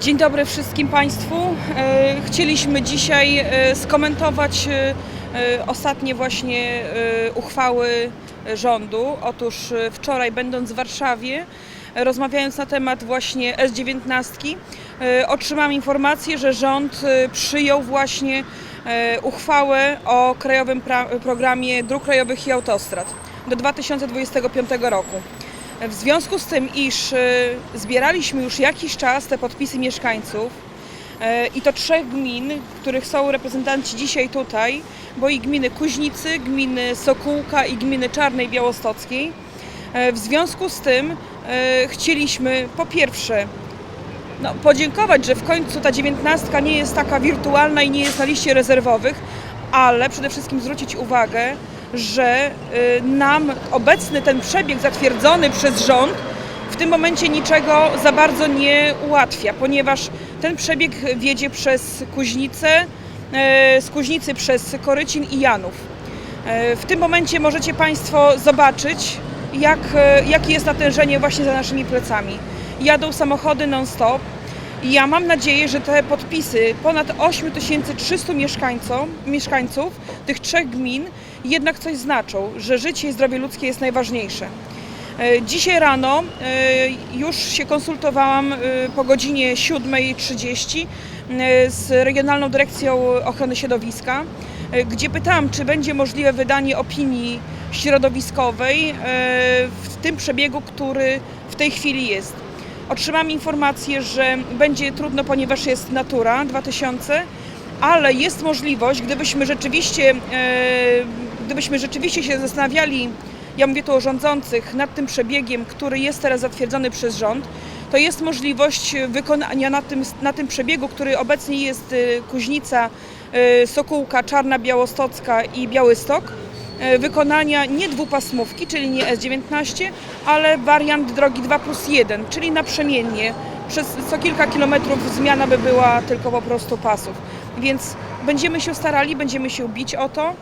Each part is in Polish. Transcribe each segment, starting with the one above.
Dzień dobry wszystkim Państwu. E, Chcieliśmy dzisiaj e, skomentować e, ostatnie właśnie uchwały rządu. Otóż wczoraj będąc w Warszawie, rozmawiając na temat właśnie S19, e, otrzymałam informację, że rząd przyjął właśnie uchwałę o krajowym programie dróg krajowych i autostrad do 2025 roku. W związku z tym, iż e, zbieraliśmy już jakiś czas te podpisy mieszkańców e, i to trzech gmin, których są reprezentanci dzisiaj tutaj, bo i gminy Kuźnicy, gminy Sokółka i gminy Czarnej Białostockiej. E, W związku z tym chcieliśmy po pierwsze no, podziękować, że w końcu ta dziewiętnastka nie jest taka wirtualna i nie jest na liście rezerwowych, ale przede wszystkim zwrócić uwagę, że y, nam obecny ten przebieg zatwierdzony przez rząd w tym momencie niczego za bardzo nie ułatwia, ponieważ ten przebieg wiedzie przez Kuźnicę, y, z Kuźnicy przez Korycin i Janów. Y, W tym momencie możecie Państwo zobaczyć, jak, jakie jest natężenie właśnie za naszymi plecami. Jadą samochody non-stop i ja mam nadzieję, że te podpisy ponad 8300 mieszkańcom, mieszkańców tych trzech gmin jednak coś znaczą, że życie i zdrowie ludzkie jest najważniejsze. E, Dzisiaj rano e, już się konsultowałam e, po godzinie 7.30 e, z Regionalną Dyrekcją Ochrony Środowiska, gdzie pytałam, czy będzie możliwe wydanie opinii środowiskowej w tym przebiegu, który w tej chwili jest. Otrzymałam informację, że będzie trudno, ponieważ jest Natura 2000, ale jest możliwość, gdybyśmy rzeczywiście, gdybyśmy rzeczywiście się zastanawiali, ja mówię tu o rządzących, nad tym przebiegiem, który jest teraz zatwierdzony przez rząd, to jest możliwość wykonania na tym, na tym przebiegu, który obecnie jest e, Kuźnica, e, Sokółka, Czarna Białostocka i Białystok, e, wykonania nie dwupasmówki, czyli nie S19, ale wariant drogi 2 plus 1, czyli naprzemiennie. Przez co kilka kilometrów zmiana by była tylko po prostu pasów. Więc będziemy się starali, będziemy się bić o to,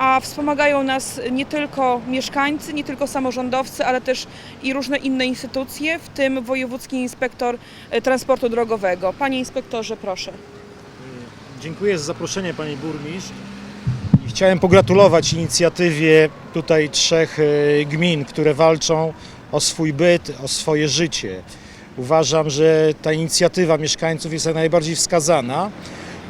a wspomagają nas nie tylko mieszkańcy, nie tylko samorządowcy, ale też i różne inne instytucje, w tym Wojewódzki Inspektor e, Transportu Drogowego. Panie inspektorze, proszę. Dziękuję za zaproszenie Pani Burmistrz. Chciałem pogratulować inicjatywie tutaj trzech e, gmin, które walczą o swój byt, o swoje życie. Uważam, że ta inicjatywa mieszkańców jest najbardziej wskazana,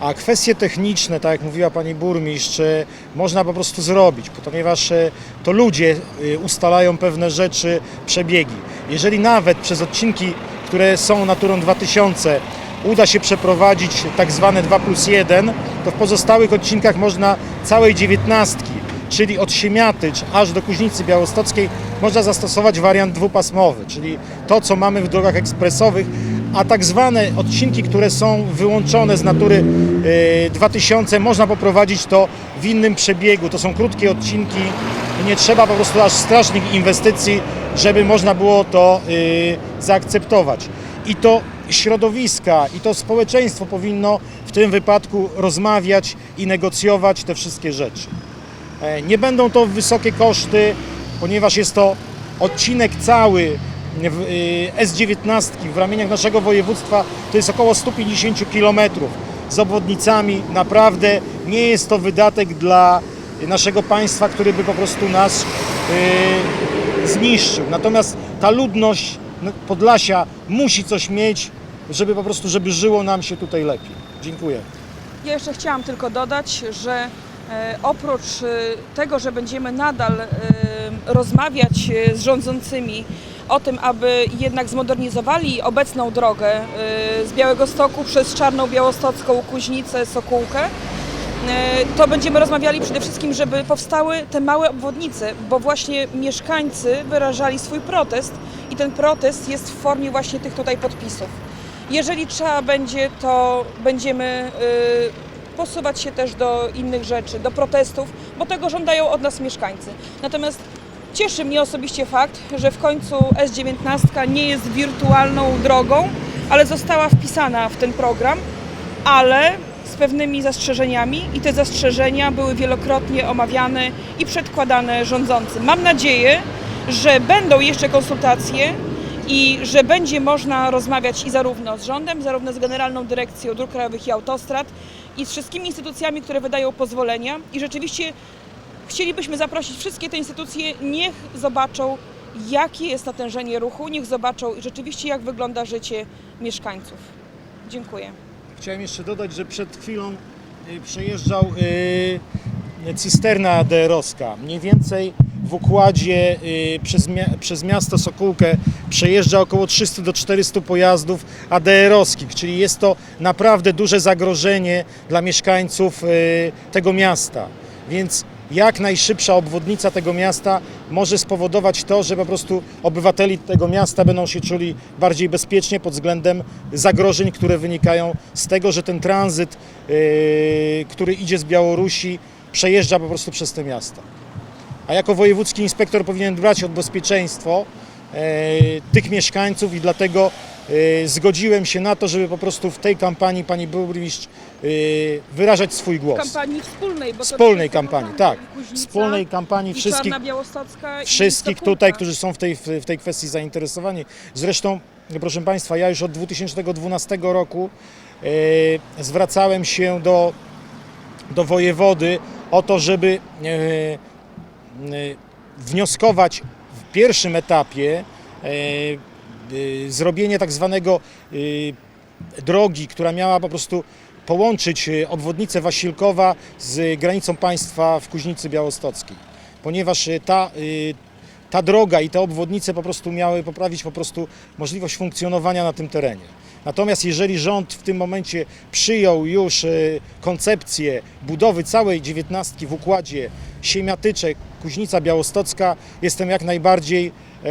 a kwestie techniczne, tak jak mówiła Pani Burmistrz, e, można po prostu zrobić, ponieważ e, to ludzie e, ustalają pewne rzeczy, przebiegi. Jeżeli nawet przez odcinki, które są naturą 2000, uda się przeprowadzić tak zwane 2 plus 1, to w pozostałych odcinkach można całej dziewiętnastki, czyli od Siemiatycz aż do Kuźnicy Białostockiej, można zastosować wariant dwupasmowy, czyli to, co mamy w drogach ekspresowych, a tak zwane odcinki, które są wyłączone z natury e, 2000, można poprowadzić to w innym przebiegu. To są krótkie odcinki, nie trzeba po prostu aż strasznych inwestycji, żeby można było to e, zaakceptować. I to środowiska, i to społeczeństwo powinno w tym wypadku rozmawiać i negocjować te wszystkie rzeczy. E, Nie będą to wysokie koszty, ponieważ jest to odcinek cały y, S19 w ramieniach naszego województwa, to jest około 150 km z obwodnicami. Naprawdę nie jest to wydatek dla naszego państwa, który by po prostu nas y, zniszczył. Natomiast ta ludność no, Podlasia musi coś mieć, żeby po prostu, żeby żyło nam się tutaj lepiej. Dziękuję. Ja jeszcze chciałam tylko dodać, że e, oprócz e, tego, że będziemy nadal e, rozmawiać z rządzącymi o tym, aby jednak zmodernizowali obecną drogę e, z Białego Stoku przez Czarną Białostocką, Kuźnicę, Sokółkę, e, to będziemy rozmawiali przede wszystkim, żeby powstały te małe obwodnice, bo właśnie mieszkańcy wyrażali swój protest i ten protest jest w formie właśnie tych tutaj podpisów. Jeżeli trzeba będzie, to będziemy y, posuwać się też do innych rzeczy, do protestów, bo tego żądają od nas mieszkańcy. Natomiast cieszy mnie osobiście fakt, że w końcu S19 nie jest wirtualną drogą, ale została wpisana w ten program, ale z pewnymi zastrzeżeniami i te zastrzeżenia były wielokrotnie omawiane i przedkładane rządzącym. Mam nadzieję, że będą jeszcze konsultacje i że będzie można rozmawiać i zarówno z rządem, zarówno z Generalną Dyrekcją Dróg Krajowych i Autostrad i z wszystkimi instytucjami, które wydają pozwolenia i rzeczywiście chcielibyśmy zaprosić wszystkie te instytucje, niech zobaczą jakie jest natężenie ruchu, niech zobaczą rzeczywiście jak wygląda życie mieszkańców. Dziękuję. Chciałem jeszcze dodać, że przed chwilą y, przejeżdżał y, cysterna ADR-owska. Mniej więcej w układzie y, przez, przez miasto Sokółkę przejeżdża około 300 do 400 pojazdów ADR-owskich, czyli jest to naprawdę duże zagrożenie dla mieszkańców tego miasta. Więc jak najszybsza obwodnica tego miasta może spowodować to, że po prostu obywateli tego miasta będą się czuli bardziej bezpiecznie pod względem zagrożeń, które wynikają z tego, że ten tranzyt, yy, który idzie z Białorusi, przejeżdża po prostu przez te miasta. A jako wojewódzki inspektor powinien dbać o bezpieczeństwo e, tych mieszkańców i dlatego zgodziłem się na to, żeby po prostu w tej kampanii pani burmistrz e, wyrażać swój głos. Kampanii wspólnej, bo Wspólnej kampanii, tak. Kuźnica, Wspólnej kampanii wszystkich, wszystkich tutaj, którzy są w tej, w tej kwestii zainteresowani. Zresztą, proszę Państwa, ja już od 2012 roku e, zwracałem się do, do wojewody o to, żeby wnioskować w pierwszym etapie zrobienie tak zwanego e, drogi, która miała po prostu połączyć e, obwodnicę Wasilkowa z granicą państwa w Kuźnicy Białostockiej, ponieważ ta, ta droga i te obwodnice po prostu miały poprawić po prostu możliwość funkcjonowania na tym terenie. Natomiast jeżeli rząd w tym momencie przyjął już koncepcję budowy całej dziewiętnastki w układzie Siemiatyczek, Kuźnica Białostocka, jestem jak najbardziej e,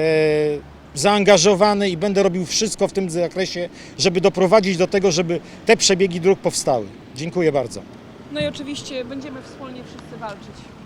zaangażowany i będę robił wszystko w tym zakresie, żeby doprowadzić do tego, żeby te przebiegi dróg powstały. Dziękuję bardzo. No i oczywiście będziemy wspólnie wszyscy walczyć.